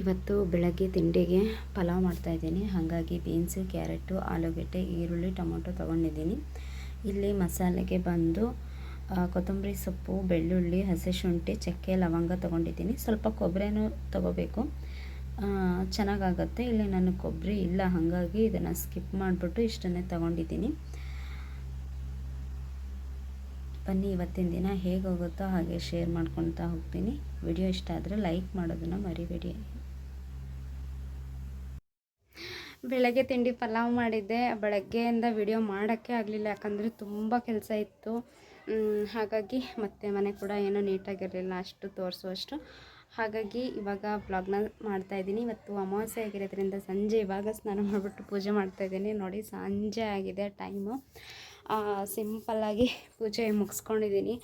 ಇವತ್ತು ಬೆಳಗ್ಗೆ ತಿಂಡಿಗೆ ಪಲಾವ್ ಮಾಡ್ತಾಯಿದ್ದೀನಿ ಹಾಗಾಗಿ ಬೀನ್ಸು ಕ್ಯಾರೆಟು ಆಲೂಗೆಡ್ಡೆ, ಈರುಳ್ಳಿ, ಟೊಮೊಟೊ ತೊಗೊಂಡಿದ್ದೀನಿ. ಇಲ್ಲಿ ಮಸಾಲೆಗೆ ಬಂದು ಕೊತ್ತಂಬರಿ ಸೊಪ್ಪು, ಬೆಳ್ಳುಳ್ಳಿ, ಹಸಿ ಶುಂಠಿ, ಚಕ್ಕೆ, ಲವಂಗ ತೊಗೊಂಡಿದ್ದೀನಿ. ಸ್ವಲ್ಪ ಕೊಬ್ಬರಿನೂ ತೊಗೋಬೇಕು. ಚೆನ್ನಾಗಾಗತ್ತೆ. ಇಲ್ಲಿ ನಾನು ಕೊಬ್ಬರಿ ಇಲ್ಲ. ಹಾಗಾಗಿ ಇದನ್ನು ಸ್ಕಿಪ್ ಮಾಡಿಬಿಟ್ಟು ಇಷ್ಟನ್ನೇ ತೊಗೊಂಡಿದ್ದೀನಿ. ಬನ್ನಿ, ಇವತ್ತಿನ ದಿನ ಹೇಗೆ ಹೋಗುತ್ತೋ ಹಾಗೆ ಶೇರ್ ಮಾಡ್ಕೊತಾ ಹೋಗ್ತೀನಿ. ವಿಡಿಯೋ ಇಷ್ಟ ಆದರೆ ಲೈಕ್ ಮಾಡೋದನ್ನು ಮರಿಬೇಡಿ. ಬೆಳಗ್ಗೆ ತಿಂಡಿ ಪಲಾವ್ ಮಾಡಿದ್ದೆ. ಬೆಳಗ್ಗೆಯಿಂದ ವಿಡಿಯೋ ಮಾಡೋಕ್ಕೆ ಆಗಲಿಲ್ಲ, ಯಾಕಂದರೆ ತುಂಬ ಕೆಲಸ ಇತ್ತು. ಹಾಗಾಗಿ ಮತ್ತೆ ಮನೆ ಕೂಡ ಏನೂ ನೀಟಾಗಿರಲಿಲ್ಲ, ಅಷ್ಟು ತೋರಿಸುವಷ್ಟು. ಹಾಗಾಗಿ ಇವಾಗ ಬ್ಲಾಗ್ನ ಮಾಡ್ತಾಯಿದ್ದೀನಿ ಇವತ್ತು ಅಮಾವಾಸ್ಯೆ ಆಗಿರೋದ್ರಿಂದ ಸಂಜೆ ಇವಾಗ ಸ್ನಾನ ಮಾಡಿಬಿಟ್ಟು ಪೂಜೆ ಮಾಡ್ತಾಯಿದ್ದೀನಿ ನೋಡಿ, ಸಂಜೆ ಆಗಿದೆ ಟೈಮು ಸಿಂಪಲ್ಲಾಗಿ ಪೂಜೆ ಮುಗಿಸ್ಕೊಂಡಿದ್ದೀನಿ.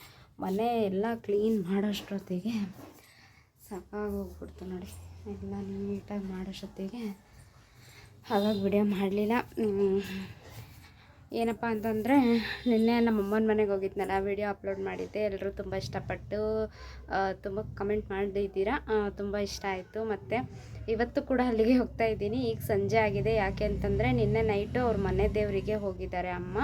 ಮನೆ ಎಲ್ಲ ಕ್ಲೀನ್ ಮಾಡೋಷ್ಟೊತ್ತಿಗೆ ಸಾಕಾಗೋಗ್ಬಿಡ್ತು ನೋಡಿ. ಎಲ್ಲ ನೀಟಾಗಿ ಮಾಡೋಷ್ಟೊತ್ತಿಗೆ. ಹಾಗಾಗಿ ವಿಡಿಯೋ ಮಾಡಲಿಲ್ಲ. ಏನಪ್ಪ ಅಂತಂದರೆ, ನಿನ್ನೆ ನಮ್ಮ ಅಮ್ಮನ ಮನೆಗೆ ಹೋಗಿದ್ನಲ್ಲ, ವಿಡಿಯೋ ಅಪ್ಲೋಡ್ ಮಾಡಿದ್ದೆ. ಎಲ್ಲರೂ ತುಂಬ ಇಷ್ಟಪಟ್ಟು ತುಂಬ ಕಮೆಂಟ್ ಮಾಡಿದ್ದೀರಾ ತುಂಬ ಇಷ್ಟ ಆಯಿತು. ಮತ್ತು ಇವತ್ತು ಕೂಡ ಅಲ್ಲಿಗೆ ಹೋಗ್ತಾ ಇದ್ದೀನಿ. ಈಗ ಸಂಜೆ ಆಗಿದೆ. ಯಾಕೆ ಅಂತಂದರೆ, ನಿನ್ನೆ ನೈಟು ಅವ್ರ ಮನೆ ದೇವರಿಗೆ ಹೋಗಿದ್ದಾರೆ ಅಮ್ಮ.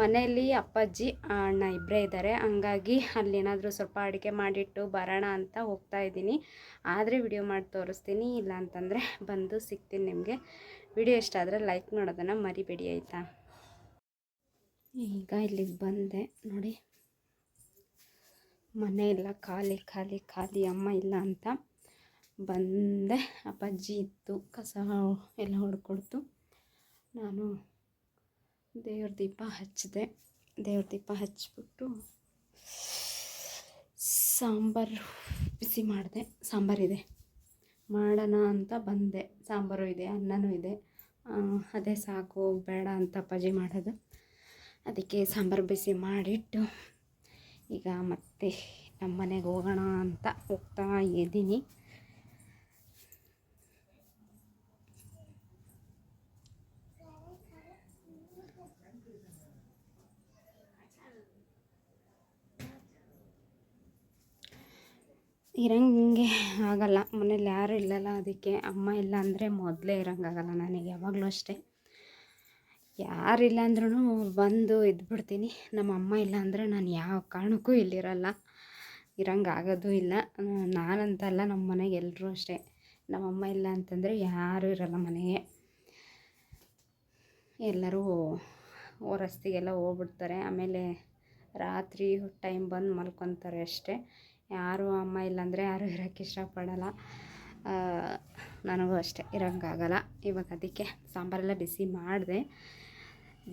ಮನೆಯಲ್ಲಿ ಅಪ್ಪಾಜಿ ಅಣ್ಣ ಇಬ್ಬರೇ ಇದ್ದಾರೆ. ಹಂಗಾಗಿ ಅಲ್ಲಿ ಏನಾದರೂ ಸ್ವಲ್ಪ ಅಡುಗೆ ಮಾಡಿಟ್ಟು ಬರೋಣ ಅಂತ ಹೋಗ್ತಾ ಇದ್ದೀನಿ. ಆದರೆ ವಿಡಿಯೋ ಮಾಡಿ ತೋರಿಸ್ತೀನಿ, ಇಲ್ಲ ಅಂತಂದರೆ ಬಂದು ಸಿಗ್ತೀನಿ ನಿಮಗೆ. ವಿಡಿಯೋ ಇಷ್ಟ ಆದರೆ ಲೈಕ್ ಮಾಡೋದನ್ನು ಮರಿಬೇಡಿ, ಆಯಿತಾ? ಈಗ ಇಲ್ಲಿಗೆ ಬಂದೆ. ನೋಡಿ, ಮನೆ ಇಲ್ಲ ಖಾಲಿ ಖಾಲಿ ಖಾಲಿ, ಅಮ್ಮ ಇಲ್ಲ ಅಂತ ಬಂದೆ. ಅಪ್ಪಾಜಿ ಇತ್ತು ಕಸ ಎಲ್ಲ ಹೊಡ್ಕೊಡ್ತು ನಾನು ದೇವ್ರ ದೀಪ ಹಚ್ಚಿದೆ. ದೇವ್ರ ದೀಪ ಹಚ್ಚಿಬಿಟ್ಟು ಸಾಂಬಾರು ಬಿಸಿ ಮಾಡಿದೆ. ಸಾಂಬಾರಿದೆ ಮಾಡೋಣ ಅಂತ ಬಂದೆ. ಸಾಂಬಾರು ಇದೆ, ಅನ್ನನೂ ಇದೆ. ಅದೇ ಸಾಕು, ಬೇಡ ಅಂತ ಅಪ್ಪಾಜಿ ಮಾಡೋದು. ಅದಕ್ಕೆ ಸಾಂಬಾರು ಬಿಸಿ ಮಾಡಿಟ್ಟು ಈಗ ಮತ್ತೆ ನಮ್ಮ ಮನೆಗೆ ಹೋಗೋಣ ಅಂತ ಹೋಗ್ತಾ ಇದ್ದೀನಿ. ಇರಂಗೆ ಆಗಲ್ಲ. ಮನೇಲಿ ಯಾರೂ ಇಲ್ಲಲ್ಲ ಅದಕ್ಕೆ ಅಮ್ಮ ಇಲ್ಲ ಅಂದರೆ ಮೊದಲೇ ಇರೋಂಗಾಗಲ್ಲ ನನಗೆ, ಯಾವಾಗಲೂ ಅಷ್ಟೇ. ಯಾರಿಲ್ಲ ಅಂದ್ರೂ ಬಂದು ಇದ್ಬಿಡ್ತೀನಿ. ನಮ್ಮ ಅಮ್ಮ ಇಲ್ಲ ಅಂದರೆ ನಾನು ಯಾವ ಕಾರಣಕ್ಕೂ ಇಲ್ಲಿರಲ್ಲ. ಇರೋಂಗಾಗೋದು ಇಲ್ಲ. ನಾನಂತಲ್ಲ ನಮ್ಮ ಮನೆಗೆ ಎಲ್ಲರೂ ಅಷ್ಟೇ. ನಮ್ಮ ಅಮ್ಮ ಇಲ್ಲ ಅಂತಂದರೆ ಯಾರೂ ಇರಲ್ಲ ಮನೆಗೆ. ಎಲ್ಲರೂ ರಸ್ತೆಗೆಲ್ಲ ಹೋಗ್ಬಿಡ್ತಾರೆ. ಆಮೇಲೆ ರಾತ್ರಿ ಟೈಮ್ ಬಂದು ಮಲ್ಕೊತಾರೆ ಅಷ್ಟೇ. ಯಾರು ಅಮ್ಮ ಇಲ್ಲಾಂದರೆ ಯಾರೂ ಇರೋಕ್ಕೆ ಇಷ್ಟಪಡಲ್ಲ. ನನಗೂ ಅಷ್ಟೇ, ಇರೋಂಗಾಗಲ್ಲ. ಇವಾಗ ಅದಕ್ಕೆ ಸಾಂಬಾರೆಲ್ಲ ಬಿಸಿ ಮಾಡಿದೆ.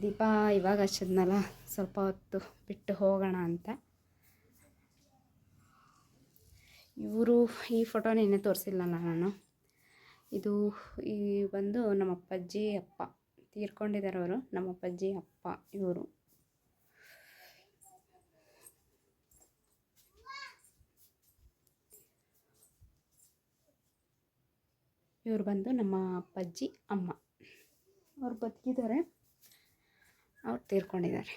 ದೀಪ ಇವಾಗ ಹಚ್ಚಿದ್ನಲ್ಲ, ಸ್ವಲ್ಪ ಹೊತ್ತು ಬಿಟ್ಟು ಹೋಗೋಣ ಅಂತ. ಇವರು ಈ ಫೋಟೋ ನಿನ್ನೆ ತೋರಿಸಿಲ್ಲಲ್ಲ ನಾನು. ಇದು ಈ ಬಂದು ನಮ್ಮ ಅಪ್ಪಾಜಿ ಅಪ್ಪ, ತೀರ್ಕೊಂಡಿದ್ದಾರೆ ಅವರು ನಮ್ಮ ಅಪ್ಪಾಜಿ ಅಪ್ಪ ಇವರು. ಇವರು ಬಂದು ನಮ್ಮ ಅಪ್ಪಾಜಿ ಅಮ್ಮ. ಅವ್ರು ಬದುಕಿದ್ದಾರೆ. ಅವ್ರು ತೀರ್ಕೊಂಡಿದ್ದಾರೆ.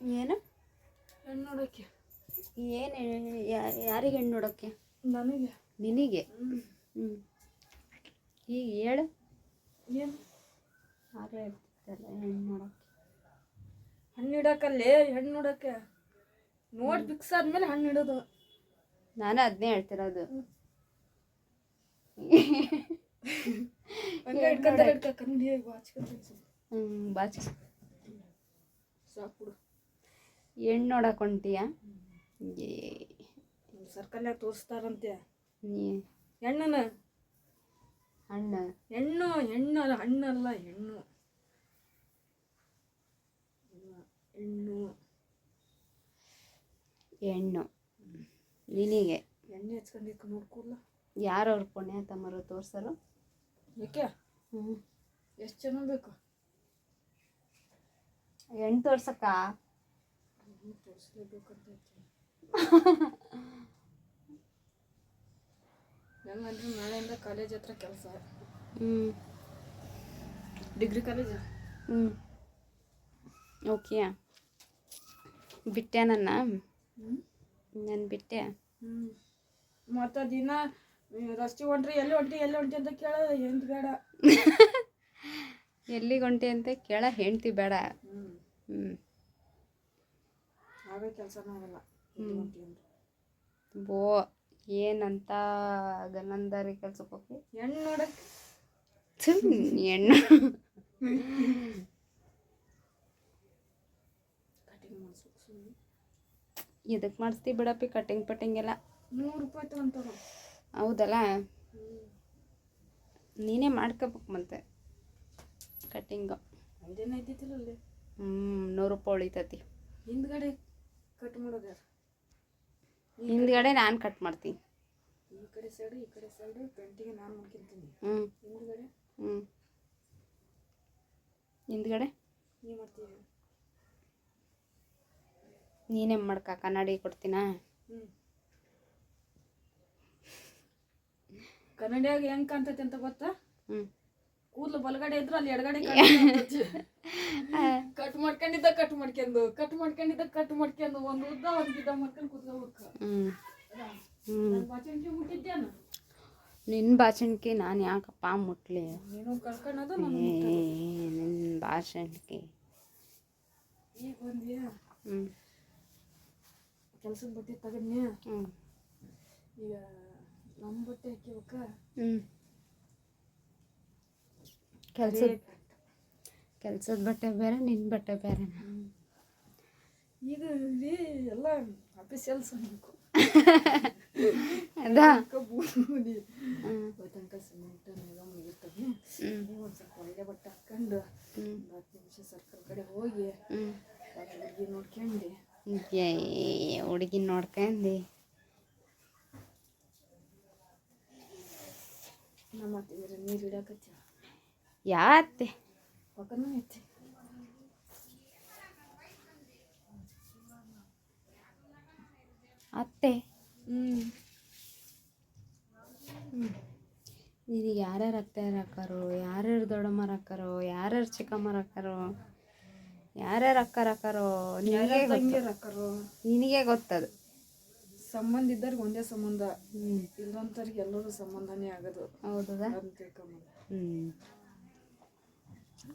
ಏನು? ಹೆಣ್ಣು ನೋಡೋಕೆ. ಏನು ಯಾರಿಗೆ ಹೆಣ್ಣು ನೋಡೋಕ್ಕೆ ನನಗೆ. ನಿನಗೆ? ಹ್ಞೂ ಈಗ ಹೇಳು. ಏನು? ಯಾರು ಹೇಳ್ತಿದ್ದಲ್ಲ ಹೆಣ್ಣು ನೋಡೋಕ್ಕೆ ಹಣ್ಣು ಇಡಕ್ಕಲ್ಲೇ ಹೆಣ್ಣು ನೋಡಕ್ಕೆ ನೋಡಿ ಫಿಕ್ಸ್ ಆದ್ಮೇಲೆ ಹಣ್ಣು ಇಡೋದು. ನಾನು ಅದನ್ನೇ ಹೇಳ್ತಿರೋದು. ಬಾಚ್ ಸಾಕು ಹೆಣ್ಣು ನೋಡಕ್ಕೆ ಹೊಂಟಿಯ? ಏ. ತೋರಿಸ್ತಾರಂತೆ. ನೀ ಹೆಣ್ಣನ ಹಣ್ಣ. ಹೆಣ್ಣು ಹೆಣ್ಣಲ್ಲ ಹಣ್ಣಲ್ಲ ಹೆಣ್ಣು. ಹೆಣ್ಣು ಹೆಣ್ಣು ನಿನಗೆ? ಎಣ್ಣೆ ಹಚ್ಕೊಂಡಿಕ್ಕ ನೋಡ್ಕೊಲ್ಲ ಯಾರು ಅವ್ರ ಪುಣ್ಯ ತಮ್ಮರು ತೋರ್ಸರು? ಯಾಕೆ? ಹ್ಞೂ ಎಷ್ಟು ಜನ ಬೇಕು? ಹೆಣ್ಣು ತೋರ್ಸಕ್ಕ? ತೋರಿಸ್ಲೇಬೇಕಂತ ನಮ್ಮಂದ್ರೆ ನಾಳೆಯಿಂದ ಕಾಲೇಜ್ ಹತ್ರ ಕೆಲಸ. ಹ್ಞೂ ಡಿಗ್ರಿ ಕಾಲೇಜ್ ಹ್ಞೂ ಓಕೆ ಬಿಟ್ಟೆ ನನ್ನ. ನಾನು ಬಿಟ್ಟೆ? ಮತ್ತು ದಿನ ರಸ್ತೆ ಹೊಂಟ್ರಿ ಎಲ್ಲಿ ಹೊಂಟಿ ಎಲ್ಲಿ ಹೊಂಟಿ ಅಂತ ಕೇಳೋದು ಎಂತ ಬೇಡ. ಎಲ್ಲಿಗೆ ಹೊಂಟಿ ಅಂತ ಕೇಳ ಹೆಂಡ್ತಿ ಬೇಡ. ಹ್ಞೂ ಕೆಲಸ ಕೆಲಸನೂ ಆಗಲ್ಲ. ಬೋ ಏನಂತ ಗನಂದರಿ ಕೆಲ್ಸಕ್ಕೆ ಹೋಗಿ? ಹೆಣ್ಣು ನೋಡಕ್ಕೆ ಹೆಣ್ಣು. ಇದಕ್ಕೆ ಮಾಡಿಸ್ತಿ ಬಿಡಪ್ಪಿ ಕಟಿಂಗ್ ಪಟಿಂಗ್ ಎಲ್ಲ. ನೂರು ರೂಪಾಯಿ ತಗೊಂತಾರ ಹೌದಲ್ಲ? ನೀನೇ ಮಾಡ್ಕೋಬೇಕು ಮತ್ತೆ ಕಟ್ಟಿಂಗು ಹ್ಞೂ ನೂರು ರೂಪಾಯಿ ಉಳಿತೈತಿ. ಹಿಂದ್ಗಡೆ ಕಟ್ ಮಾಡೋದು ಹಿಂದ್ಗಡೆ ನಾನು ಕಟ್ ಮಾಡ್ತೀನಿ. ಈ ಕಡೆ ಸೈಡು ಈ ಕಡೆ ಸೈಡು ಪೆಂಟಿಗೆ ನಾನು ಮಾಡ್ಕೊಂತೀನಿ ಹ್ಞೂ ಹಿಂದ್ಗಡೆ? ಹ್ಞೂ ಹಿಂದ್ಗಡೆ? ಮಾಡ್ತೀವಿ ನೀನೇ ಮಾಡ್ಕ? ಕನ್ನಡಿ ಕೊಡ್ತೀನಾ? ಕನ್ನಡಿಯಾಗ ಹೆಂಗ್ ಕಾಣ್ತೈತೆ ಅಂತ ಗೊತ್ತಾ? ಹ್ಞೂ ಕೂದಲು ಬಲಗಡೆ ಇದ್ರು ಅಲ್ಲಿ ಎಡಗಡೆ ಕಟ್ ಮಾಡ್ಕೊಂಡಿದ್ದ ಕಟ್ ಮಾಡ್ಕೊಂಡು ಕಟ್ ಮಾಡ್ಕೊಂಡಿದ್ದ ಕಟ್ ಮಾಡ್ಕೊಂಡು ಒಂದು ಉದ್ದ ಒಂದು ಗಿಡ ಮಾಡ್ಕೊಂಡು ಕೂತ್ಕೋಬೇಕು ಬಾಚಣಿಕೆ ಮುಟ್ಟಿದ್ದೇನ? ನಿನ್ನ ಭಾಷಣಕ್ಕೆ ನಾನು ಯಾಕಪ್ಪ ಮುಟ್ಲಿ? ನೀನು ಕಳ್ಕೊಳ್ಳೋದು ನಿನ್ನ ಭಾಷಣಕ್ಕೆ ಈಗ ಬಂದ್ಯಾ ಹ್ಞೂ ಕೆಲ್ಸದ ಬಟ್ಟೆ ತಗದ್ನ್ಯಾ? ಹ್ಞೂ ಈಗ ನಮ್ಮ ಬಟ್ಟೆ ಹಾಕಿವಕ್ಕ ಹ್ಞೂ ಕೆಲ್ಸದ ಕೆಲ್ಸದ ಬಟ್ಟೆ ಬೇರೆ ನಿನ್ನ ಬಟ್ಟೆ ಬೇರೆ ಈಗ ಇಲ್ಲಿ ಎಲ್ಲ ಆಫೀಸಿಯಲ್ಸ್ ಅನ್ಕೋ ಅದಾ? ಹ್ಞೂ ತನಕ ಸಿಮೆಂಟ್ ಮುಗಿರ್ತವೆ ಹ್ಞೂ ಒಂದು ಸ್ವಲ್ಪ ಒಳ್ಳೆ ಬಟ್ಟೆ ಒಂದು ಹತ್ತು ನಿಮಿಷ ಸರ್ಕಲ್ ಕಡೆ ಹೋಗಿ ಹುಡುಗಿ ನೋಡ್ಕೊಂಡು. ಹುಡುಗಿ ನೋಡ್ಕಂಡು. ಯಾತ್ತೆ ಅತ್ತೆ ಹ್ಞೂ ನಿನಗೆ ಯಾರ್ಯಾರು ಅತ್ತೆ ಹಾಕಾರೋ ಯಾರ್ಯಾರು ದೊಡ್ಡಮ್ಮರ ಹಾಕಾರೋ ಯಾರ್ಯಾರು ಚಿಕ್ಕಮ್ಮರ ಹಾಕಾರೋ ಯಾರ್ಯಾರು ಅಕ್ಕ ಅಕ್ಕರೋ ನಿನಗೆ ಅಕ್ಕರು? ನಿನಗೆ ಗೊತ್ತದು. ಸಂಬಂಧ ಇದ್ದವ್ರಿಗೆ ಒಂದೇ ಸಂಬಂಧ. ಹ್ಞೂ ಎಲ್ಲರೂ ಸಂಬಂಧನೇ ಆಗೋದು ಹೌದಾ ಅಂತ ತಿಳ್ಕೊಂಬಂದ.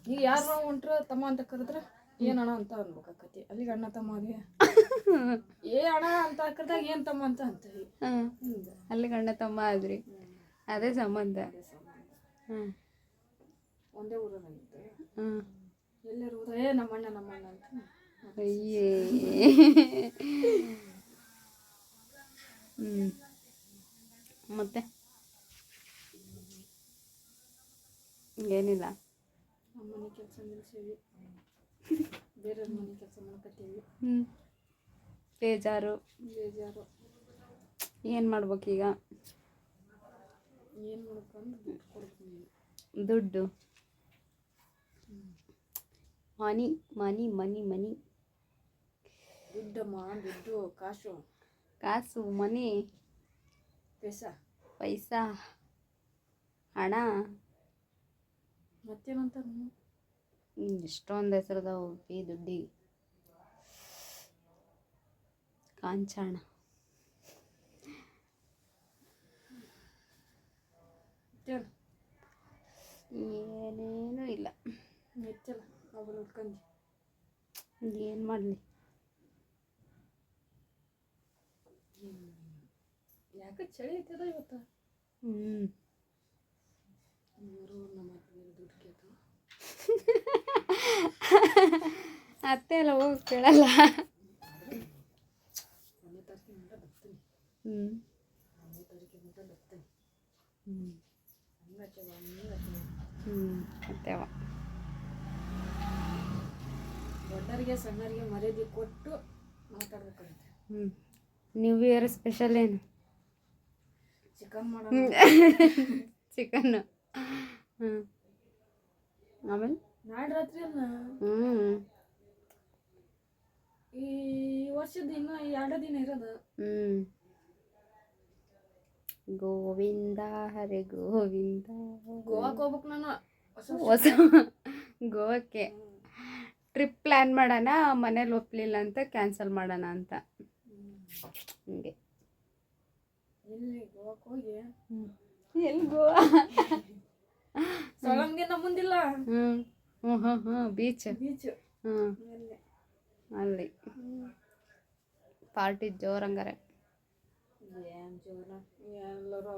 ಈಗ ಯಾರು ಹೊಂಟ್ರ ತಮ್ಮ ಅಂತ ಕರೆದ್ರ ಏನ್ ಅಣ್ಣ ಅಂತ ಅನ್ಬೇಕಾಕತಿ ಅಲ್ಲಿಗೆ ಅಣ್ಣ ತಮ್ಮ ಅದೇ ಏ ಅಣ್ಣ ಅಂತ ಕರೆದಾಗ ಏನ್ ತಮ್ಮ ಅಂತ? ಅಂತೀವಿ ಅಲ್ಲಿಗೆ ಅಣ್ಣ ತಮ್ಮ ಆದ್ರಿ. ಅದೇ ಸಂಬಂಧ. ಅದೇ ಸಂಬಂಧ. ಒಂದೇ ಊರಲ್ಲಿ ಹಾಂ ಎಲ್ಲರೂ ಏ ನಮ್ಮಣ್ಣ ನಮ್ಮಣ್ಣ ಅಂತ. ಅಯ್ಯೇ. ಹ್ಞೂ ಮತ್ತೆ? ಏನಿಲ್ಲ. ನಮ್ಮ ಮನೆ ಕೆಲಸ ನಿಲ್ಸೀವಿ ಬೇರೆಯವ್ರ ಮನೆ ಕೆಲಸ ಮಾಡ್ಕೊತೀವಿ ಹ್ಞೂ ಬೇಜಾರು. ಬೇಜಾರು. ಏನು ಮಾಡ್ಬೇಕೀಗ? ಏನು ಮಾಡ್ಕೊಂಡು ದುಡ್ಡು ಕೊಡ್ತೀನಿ ದುಡ್ಡು. ಮನಿ ಮನಿ ಮನಿ ಮನಿ. ದುಡ್ಡಮ್ಮ ದುಡ್ಡು ಕಾಸು. ಕಾಸು ಮನಿ. ಪೈಸಾ. ಪೈಸಾ. ಹಣ. ಮತ್ತೇನಂತ ಎಷ್ಟೊಂದು ಹೆಸರದವು ಈ ದುಡ್ಡಿಗೆ. ಕಾಂಚಾಣ. ಏನೇನೂ ಇಲ್ಲ. ಉಟ್ಕೊಂಡು ಏನು ಮಾಡಲಿ? ಯಾಕೆ ಚಳಿ ಐತದ ಇವತ್ತು? ಹ್ಞೂ ಇವರು ನಮ್ಮ ದುಡ್ಡು ಕೇಳ್ತಾವ ಅತ್ತೆ ಎಲ್ಲ ಹೋಗಿ ಕೇಳಲ್ಲ. ಒಂದನೇ ತಾರೀಕಿನ ಮಟ್ಟ ಬರ್ತೀನಿ. ಹ್ಞೂ ಒಂದನೇ ತಾರೀಕಿನ ಮಟ್ಟ ಬರ್ತೀನಿ. ಹ್ಞೂ ಹ್ಞೂ ಅತ್ತೆವ ದೊಡ್ಡರಿಗೆ ಸಣ್ಣರಿಗೆ ಮರ್ಯಾದೆ ಕೊಟ್ಟು ಮಾತಾಡ್ಬೇಕಂತೆ. ಹ್ಞೂ ನ್ಯೂ ಇಯರ್ ಸ್ಪೆಷಲ್ ಏನು? ಚಿಕನ್ ಮಾಡೋ ಚಿಕನ್ನು ಹ್ಞೂ ಆಮೇಲೆ? ನಾಳೆ ರಾತ್ರಿ ಅಲ್ಲ? ಹ್ಞೂ ಈ ವರ್ಷದ ಇನ್ನು ಎರಡು ದಿನ ಇರೋದು. ಹ್ಞೂ ಗೋವಿಂದ ಹರೆ ಗೋವಿಂದ. ಗೋವಾಕ್ ಹೋಗ್ಬೇಕು ನಾನು. ಹೊಸ ಗೋವಾಕ್ಕೆ. ಟ್ರಿಪ್ ಪ್ಲ್ಯಾನ್ ಮಾಡೋಣ ಮನೇಲಿ ಒಪ್ಪಲಿಲ್ಲ ಅಂತ ಕ್ಯಾನ್ಸಲ್ ಮಾಡೋಣ ಅಂತ. ಹಿಂಗೆ. ಎಲ್ಲಿ ಗೋವಾ? ಸೊಳಂಗಿನ ಮುಂದಿಲ್ಲ? ಹ್ಞೂ ಹ್ಞೂ ಹ್ಞೂ ಬೀಚ್ ಬೀಚ್ ಹ್ಞೂ ಅಲ್ಲಿ. ಪಾರ್ಟಿ ಜೋರಂಗಾರೆ. ಎಲ್ಲರೂ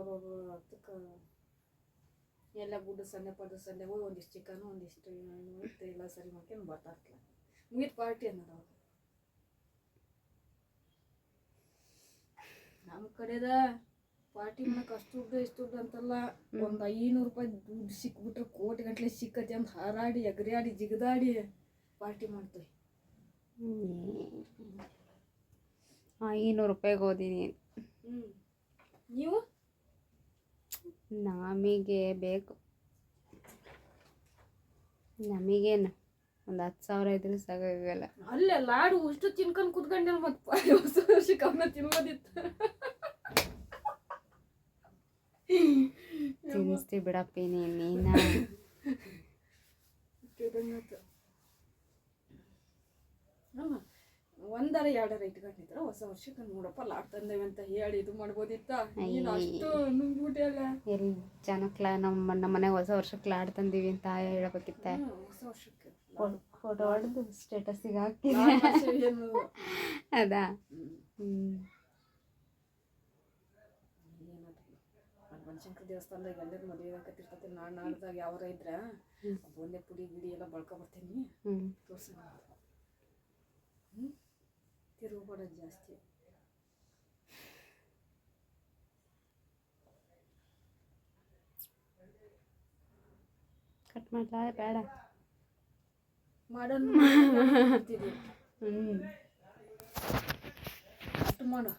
ಎಲ್ಲ ಗುಡ್ಡು ಸಂಡೆ ಪಡ್ಡು ಸಂಡೆ ಹೋಗಿ ಒಂದಿಷ್ಟು ಚಿಕನ್ ಒಂದಿಷ್ಟು ಮತ್ತೆ ಎಲ್ಲ ಸರಿ ಮಾಡ್ಕೊಂಡು ಮುಗಿದ ಪಾರ್ಟಿ ಅನ್ನೋದು ಅವಾಗ ನಮ್ಮ ಕಡೆದ ಪಾರ್ಟಿ ಮಾಡಕ್ಕೆ ಅಷ್ಟು ದುಡ್ಡು ಇಷ್ಟು ದುಡ್ಡು ಅಂತಲ್ಲ ಒಂದು ಐನೂರು ರೂಪಾಯಿ ದುಡ್ಡು ಸಿಕ್ಬಿಟ್ರೆ ಕೋಟಿ ಗಂಟ್ಲೆ ಸಿಕ್ಕತಿ ಅಂತ ಹಾರಾಡಿ ಎಗರಾಡಿ ಜಿಗದಾಡಿ ಪಾರ್ಟಿ ಮಾಡ್ತೀವಿ. ಐನೂರು ರೂಪಾಯಿಗೆ ಓದಿನಿ ಹ್ಞೂ ನೀವು? ನಮಗೆ ಬೇಕು. ನಮಗೇನು? ಒಂದು ಹತ್ತು ಸಾವಿರ ಇದ್ರೆ ಸಾಕಾಗಲ್ಲ ಅಲ್ಲ ಲಾಡು ಅಷ್ಟು ತಿನ್ಕೊಂಡು ಕುತ್ಕೊಂಡಿಲ್ಲ ಮತ್ತೆ ಹೊಸ ವರ್ಷಕ್ಕೆ ಅವನ್ನ ತಿನ್ಬೋದಿತ್ತು. ತಿನ್ನಿಸ್ತಿ ಬಿಡಪ್ಪ ನೀನು. ಅಲ್ಲ ಒಂದರ ಎರಡರ ಇಟ್ಕೊಂಡಿದ್ರ. ಹೊಸ ವರ್ಷಕ್ಕೆ ನೋಡಪ್ಪ ಲಾಡ್ ತಂದೇವೆ ಅಂತ ಹೇಳಿ ಇದು ಮಾಡ್ಬೋದಿತ್ತ? ನೀನು ಅಷ್ಟು ನುಂಗ್ಬಿಟ್ಟೆ ಎಲ್ಲಿ ಜನಕ್ಲ ನಮ್ಮ ನಮ್ಮ ಮನೆ ಹೊಸ ವರ್ಷಕ್ಕೆ ಲಾಡ್ ತಂದೀವಿ ಅಂತ ಹೇಳ್ಬೇಕಿತ್ತ. ಹೊಸ ವರ್ಷಕ್ಕೆ ಫೋಟೋ ಹೊಡೆದು ಸ್ಟೇಟಸ್ಸಿಗೆ ಹಾಕಿ. ಅದಾ? ಶಂಕರ ದೇವಸ್ಥಾನದಾಗ ಎಲ್ಲರೂ ಮದುವೆ ಆಗತ್ತಿರ್ತೈತಿ ನಾಳೆ ನಾಡ್ದಾಗ ಯಾವ್ರ ಇದ್ರ ಒಂದೇ ಪುಡಿ ಗಿಡಿ ಎಲ್ಲ ಬಳ್ಕೊ ಬರ್ತೀನಿ ತೋರ್ಸೋಣ ತಿರುಗಬೇಡ ಜಾಸ್ತಿ ಕಟ್ ಮಾಡ್ಲಾ ಬೇಡ ಮಾಡೋಣ ಹ್ಞೂ ಅಷ್ಟು ಮಾಡು